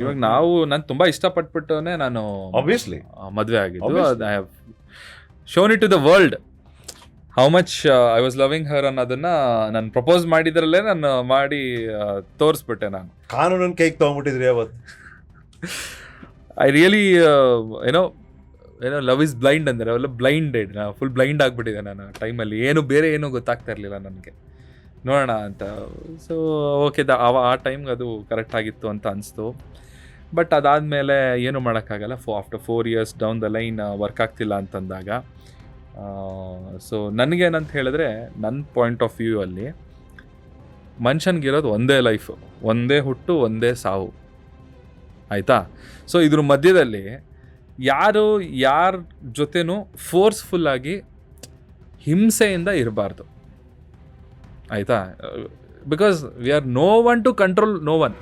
ಇವಾಗ ನಾವು ನಾನು ತುಂಬಾ ಇಷ್ಟಪಟ್ಬಿಟ್ಟನೆ ನಾನು ಆಬ್ವಿಯಸ್ಲಿ ಮದುವೆ ಆಗಿದ್ದು. I have shown it to the world how much I was loving her ಅನ್ನೋದನ್ನ ನಾನು ಪ್ರಪೋಸ್ ಮಾಡಿದ್ರಲ್ಲೇ ನಾನು ಮಾಡಿ ತೋರಿಸ್ಬಿಟ್ಟೆ ನಾನು. ಕಾನೂನು ಕೈಗೆ ತಗೊಂಡ್ಬಿಟ್ಟಿದ್ರಿ ಅವತ್ತು. ಐ ರಿಯಲಿ ಏನೋ ಏನೋ ಲವ್ ಇಸ್ ಬ್ಲೈಂಡ್ ಅಂದರೆ ಅವೆಲ್ಲ ಬ್ಲೈಂಡೆಡ್ ನಾ ಫುಲ್ ಬ್ಲೈಂಡ್ ಆಗಿಬಿಟ್ಟಿದೆ ನಾನು ಟೈಮಲ್ಲಿ ಏನು ಬೇರೆ ಏನೂ ಗೊತ್ತಾಗ್ತಾ ಇರಲಿಲ್ಲ ನನಗೆ. ನೋಡೋಣ ಅಂತ. ಸೊ ಓಕೆ ದ ಅವ ಆ ಟೈಮ್ಗೆ ಅದು ಕರೆಕ್ಟ್ ಆಗಿತ್ತು ಅಂತ ಅನಿಸ್ತು. ಬಟ್ ಅದಾದಮೇಲೆ ಏನು ಮಾಡೋಕ್ಕಾಗಲ್ಲ. Four after four years down the line work ಆಗ್ತಿಲ್ಲ ಅಂತಂದಾಗ. ಸೊ ನನಗೇನಂತ ಹೇಳಿದ್ರೆ ನನ್ನ ಪಾಯಿಂಟ್ ಆಫ್ ವ್ಯೂ ಅಲ್ಲಿ ಮನುಷ್ಯನಿಗಿರೋದು ಒಂದೇ ಲೈಫು ಒಂದೇ ಹುಟ್ಟು, ಒಂದೇ ಸಾವು. ಆಯಿತಾ? ಸೊ ಇದ್ರ ಮಧ್ಯದಲ್ಲಿ ಯಾರು, ಯಾರ ಜೊತೆನೂ ಫೋರ್ಸ್ಫುಲ್ಲಾಗಿ ಹಿಂಸೆಯಿಂದ ಇರಬಾರ್ದು. ಆಯಿತಾ because we are no one to control no one